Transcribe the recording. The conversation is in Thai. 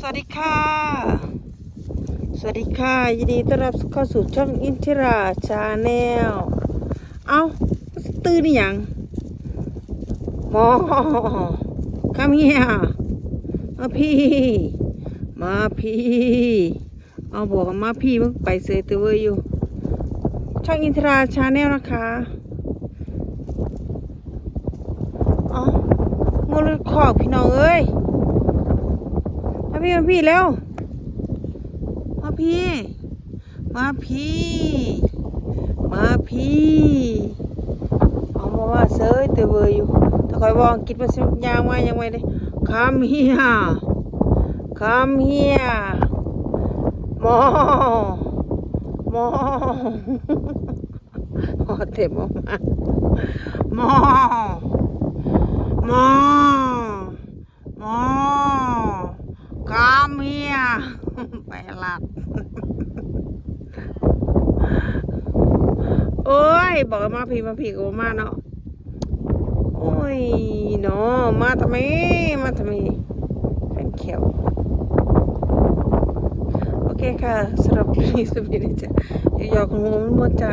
สวัสดีค่ะ สวัสดีค่ะ ยินดีต้อนรับเข้าสู่ช่องอินทิราชาแนล เอาตื่นหรือยังมอคำเฮียมาพี่ มาพี่ เอาบอกมาพี่มึงไปเซยตัวอยู่ ช่องอินทิราชาแนลนะคะเอางูรถขอกพี่น้องเอ้ย มาพี่มาพี่เร็ว มาพี่ มาพี่ มาพี่เอามาว่าเซยเตเวออยู่ถ้าคอยบอกอังกิดมาสิยางมายังไงเลยคำเฮียคำเฮียหมอมอมอเต็มออกมามอหมอหมอคำเฮีย ไปหลัดโอ้ย บอกมาพี่มาพี่ก็บ่มาเนาะโอ้ยเนาะมาทำไม มาทำไมเป็นเขียวโอเคค่ะสำหรับคลิปนี้สวัสดีจ้ะอยอกของผมหมดจ้ะ